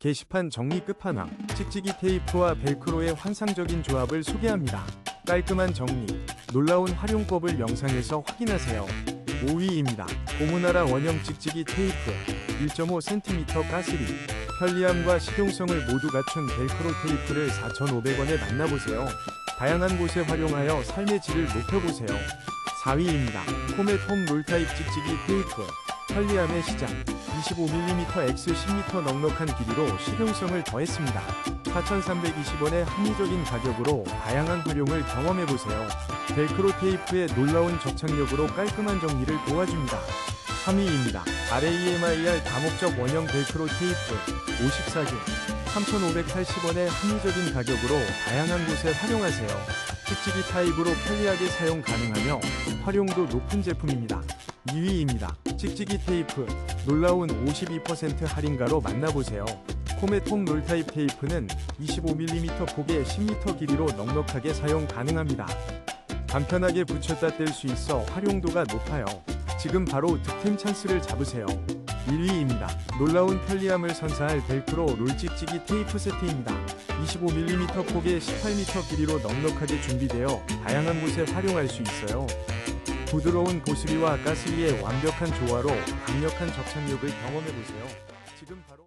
게시판 정리 끝판왕, 찍찍이 테이프와 벨크로의 환상적인 조합을 소개합니다. 깔끔한 정리, 놀라운 활용법을 영상에서 확인하세요. 5위입니다. 고무나라 원형 찍찍이 테이프, 1.5cm 가스리, 편리함과 실용성을 모두 갖춘 벨크로 테이프를 4,500원에 만나보세요. 다양한 곳에 활용하여 삶의 질을 높여보세요. 4위입니다. 포맷 홈 롤타입 찍찍이 테이프, 편리함의 시작, 25mm X 10m 넉넉한 길이로 실용성을 더했습니다. 4,320원의 합리적인 가격으로 다양한 활용을 경험해보세요. 벨크로 테이프의 놀라운 접착력으로 깔끔한 정리를 도와줍니다. 3위입니다. RAMIR 다목적 원형 벨크로 테이프 54개 3,580원의 합리적인 가격으로 다양한 곳에 활용하세요. 찍찍이 타입으로 편리하게 사용 가능하며 활용도 높은 제품입니다. 2위입니다. 찍찍이 테이프 놀라운 52% 할인가로 만나보세요. 코메톰 롤타입 테이프는 25mm 폭의 10m 길이로 넉넉하게 사용 가능합니다. 간편하게 붙였다 뗄 수 있어 활용도가 높아요. 지금 바로 득템 찬스를 잡으세요. 1위입니다. 놀라운 편리함을 선사할 벨크로 롤 찍찍이 테이프 세트입니다. 25mm 폭의 18m 길이로 넉넉하게 준비되어 다양한 곳에 활용할 수 있어요. 부드러운 보스리와 가스리의 완벽한 조화로 강력한 접착력을 경험해보세요. 지금 바로